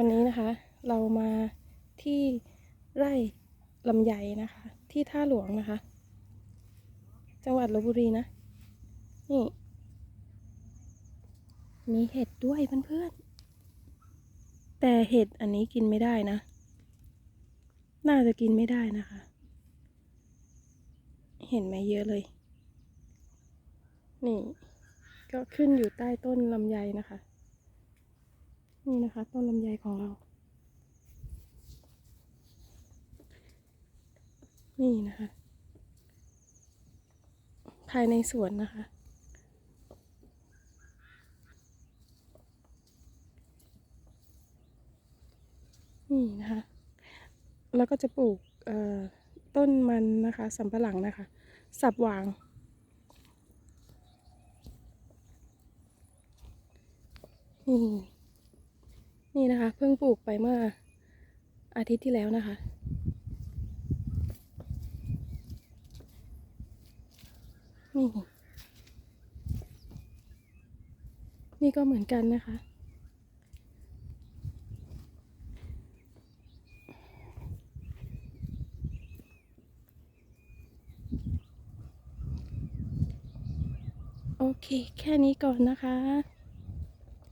วันนี้นะคะ เรามาที่ไร่ลำไยนะคะ ที่ท่าหลวงนะคะ จังหวัดลบบุรีนะ นี่ มีเห็ดด้วยเพื่อนๆ แต่เห็ดอันนี้กินไม่ได้นะ น่าจะกินไม่ได้นะคะ เห็นไหมเยอะเลย นี่ ก็ขึ้นอยู่ใต้ต้นลำไยนะคะ นี่นะคะ ต้นลำไยของเรา นี่นะคะ ภายในสวนนะคะนี่นะคะ แล้วก็จะปลูกต้นมันนะคะสำปะหลังนะคะ สับหวาง นี่ นี่นะคะ เพิ่งปลูกไปเมื่ออาทิตย์ที่แล้วนะคะ นี่ นี่ก็เหมือนกันนะคะ โอเค แค่นี้ก่อนนะคะ